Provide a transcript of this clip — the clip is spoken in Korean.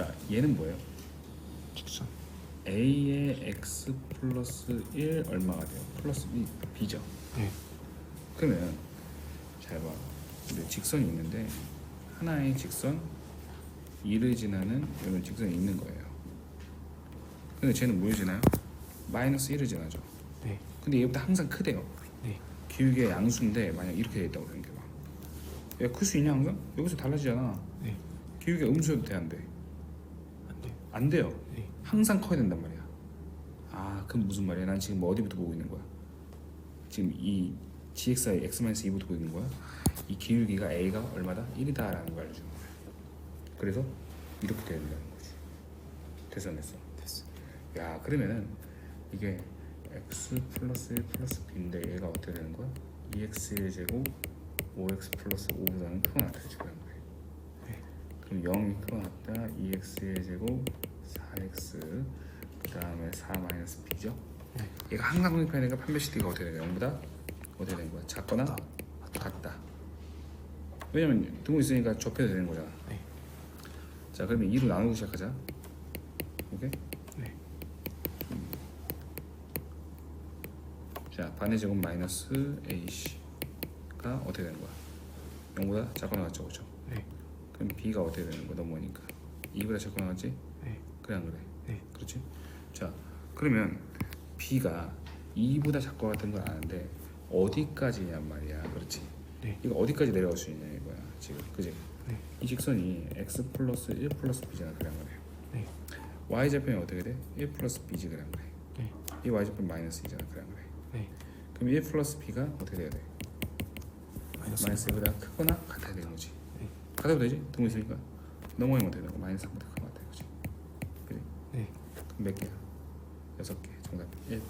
자, 얘는 뭐예요? 직선. a의 x 플러스 1 얼마가 돼요? 플러스 b, b죠. 네. 그러면 잘 봐. 근데 직선이 있는데 하나의 직선 2를 지나는 이런 직선이 있는 거예요. 근데 쟤는 뭘 지나요? 마이너스 1을 지나죠. 네. 근데 얘보다 항상 크대요. 네. 기울기가 양수인데 만약 이렇게 돼 있다고 생각해봐. 얘가 클수 있냐 항상? 여기서 달라지잖아. 네. 기울기가 음수여도 돼 안 돼? 안 돼. 돼요. 네. 항상 커야 된단 말이야. 아, 그럼 무슨 말이야? 난 지금 뭐 어디부터 보고 있는 거야? 지금 이 gx의 x-2부터 보고 있는 거야? 이 기울기가 a가 얼마다? 1이다라는 걸 알려주는 거야. 그래서 이렇게 돼야 된다는 거지. 됐어 안 됐어? 됐어. 야 그러면은 이게 x 플러스 1 플러스 b인데 얘가 어떻게 되는 거야? 2x의 제곱 5x 플러스 5보다는 크거나. 네. 그럼 0이 크거나 같다 2x의 제곱 4x 그 다음에 4 마이너스 b죠? 네. 얘가 항상 독립해야 되니까 판별식 D가 어떻게 거야? 0보다 어떻게 되는 거야? 작거나 같다. 왜냐면 등호 있으니까 좁혀야 되는 거잖아. 네. 자 그러면 2로 나누고 시작하자. 오케이? 네. 자 반의 제곱 마이너스 ac가 어떻게 되는 거야? 0보다 작거나 같죠, 그렇죠? 네. 그럼 b가 어떻게 되는 거야? 넘어오니까 2보다 작거나 같지? 네. 그래 안 그래? 네. 그렇지? 자 그러면 b가 2보다 작거나 같은 걸 아는데 어디까지냔 말이야, 그렇지? 네. 이거 어디까지 내려갈 수 있냐 이거야 지금, 그지? 네. 이 직선이 x 플러스 1 플러스 b잖아, 그래 안 그래? 네. y 절편이 어떻게 돼? 1 플러스 b지 그래 안 그래? 네. 이 y 절편 마이너스 2잖아, 그래 안 그래? 네. 그럼 1 플러스 b가 어떻게 돼야 돼? 마이너스. 마이너스 1보다 크거나 같아야 되는 거지. 가도 되지? 돈 있으니까 넘어가면 되는 거 마이너스 3부터 가면 돼 그치? 그지? 네몇 개야? 여섯 개 정답 1